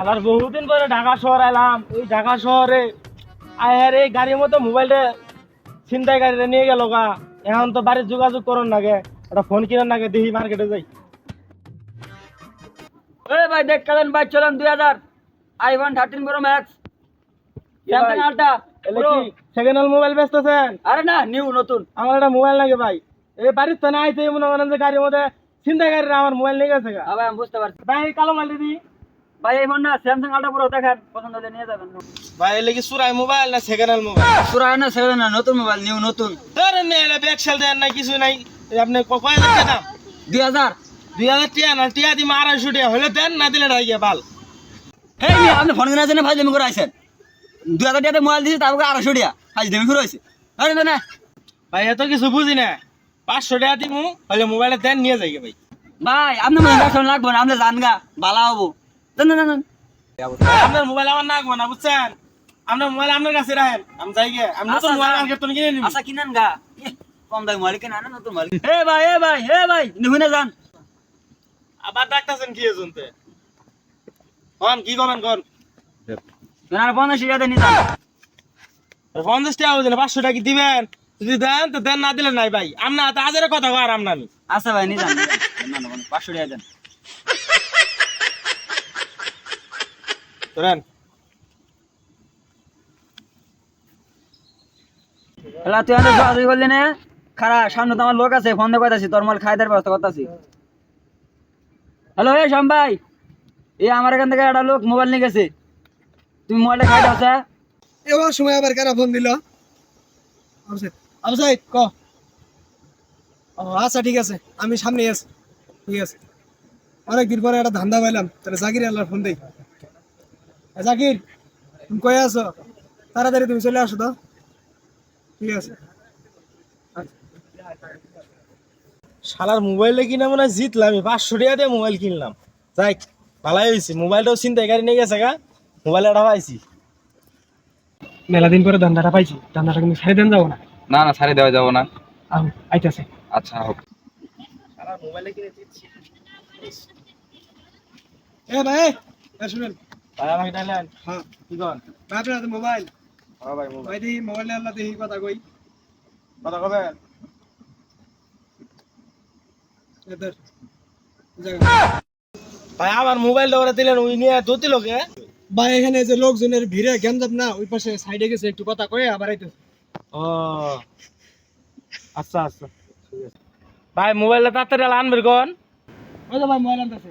আবার বহুদিন পরে ঢাকা শহর এলাম। ওই ঢাকা শহরে আয়ার এই গাড়ির মতো মোবাইলটা ছিনতাই গাড়িটা নিয়ে গেল গা। এখন তো বাড়ির যোগাযোগ করুন নাগে একটা ফোন কিনার নাগে দেখি মার্কেটে যাই। এই ভাই দেখ কালেন ভাই চলেন দুই হাজার। IPhone thirteen pro max. Samsung ultra. এলে সেকেন্ড হ্যান্ড মোবাইল বেচতেছেন? আরে না নিউ নতুন। আমার একটা মোবাইল লাগে ভাই। এই বাড়ির তো নাই তো মনে করেন যে গাড়ির মধ্যে ছিনতাই গাড়িটা আমার মোবাইল নিয়ে গেছে গা। ভাই আমি বুঝতে পারছি। ভাই কালো মাল দিদি ভাই এই ফোন না স্যামসাং আলট্রা প্রো দেখেন পছন্দ হলে নিয়ে যাবেন। ভাই এলে কি সুরাই মোবাইল না সেকেন্ড হ্যান্ড মোবাইল পুরানো না সেভেন না নতুন মোবাইল নিউ নতুন। ধরেন না এলে ব্যাগ সেল দেন নাই কিছু নাই। আপনি কয় হাজার দাম? দুই হাজার। দুই হাজার টিয়া না টিয়া দিম আড়াইশো টিয়া হলে দেন না দিলে নাই গিয়ে ভালো এই আপনি ফোন কিনার জন্য ভাই জমি করে আইছেন। দুই হাজার টাকাতে মোবাইল দিয়েছে তারপরে আড়াইশো টাকা। ভাই জমি করে আইছে। আরে না না। ভাই এত কিছু বুঝি না। পাঁচশো টাকা দিমু হলে মোবাইলে দেন নিয়ে যাই ভাই। ভাই আপনি মনে হয় না আপনি জান গা বালা হব। না না আপনার মোবাইল আমার না না বুঝছেন? আপনার মোবাইল আপনার কাছে রাখেন। আমি যাই গে। আমি নতুন আচ্ছা, মোবাইল আচ্ছা। মার্কেট কিনে নিবি। আচ্ছা কিনেন গা। ইহ, কম দামি মোবাইল কিনা না নতুন মোবাইল হে ভাই হে ভাই হে ভাই নুহুনে যান। আবার ডাকতেছেন কি কি করবেন কন কেনার পঞ্চাশ টাকা নিয়ে যান। পঞ্চাশ টাকা বুঝলেন পাঁচশো টাকা কি দিবেন? যদি দেন তো দেন না দিলে নাই ভাই। আমনা তো আজের কথা কর আমনা আমি আচ্ছা ভাই নিয়ে যান। নিয়ে যান। না, না, না, পাঁচশো টাকা দেন। ধরেন। এলা তুই করলি না খারাপ সামনে তো আমার লোক আছে ফোন দিয়ে তোর মাল খাই দেওয়ার ব্যবস্থা করতেছি। হ্যালো শ্যাম ভাই এই আমার এখান থেকে একটা লোক মোবাইল নিয়ে গেছে। তুমি মোবাইলটা খাই দাও স্যার। এবার সময় আবার কেন ফোন দিল? আবসাইদ ক? ও আচ্ছা ঠিক আছে আমি সামনে আছি ঠিক আছে। অনেকদিন পরে একটা ধান্দা পাইলাম তাহলে জাকির আল্লাহর ফোন দেই। এ জাকির তুমি কয়ে আছো? তাড়াতাড়ি তুমি চলে আসো তো। ঠিক আছে। শালার মোবাইলে কিনে মনে হয় জিতলাম আমি পাঁচশো টাকা দিয়ে মোবাইল কিনলাম। যাই ভালাই হয়েছে। মোবাইলটাও চিন্তাই গাড়ি নিয়ে গেছে গা মোবাইল এটা পাইছি। মেলা দিন পরে ধান্দাটা পাইছি ধান্দাটা কিন্তু ছেড়ে দেন যাব না। না না ছাড়ে দেওয়া যাব না। আহ আইতাছে। আচ্ছা হোক। শালার মোবাইলে কিনে জিতছি এ ভাই এ শুনেন। ভাই আমাকে ডাইলেন হ্যাঁ। কি কন? ভাই আপনার মোবাইল? হ্যাঁ ভাই মোবাইল। ভাই দেখি মোবাইলে আল্লাহ দেখি কথা কই। কথা এদের ভাই আমার মোবাইলটা ওরা দিলেন ওই নিয়ে দতি লোকে। ভাই এখানে যে লোকজনের ভিড়ে গেঞ্জাব না ওই পাশে সাইডে গেছে একটু কথা কয়ে আবার আইতেছে। ও। আচ্ছা আচ্ছা। ভাই মোবাইলটা তাড়াতাড়ি আনবেন কোন? ওই তো ভাই মোবাইল আনতেছে।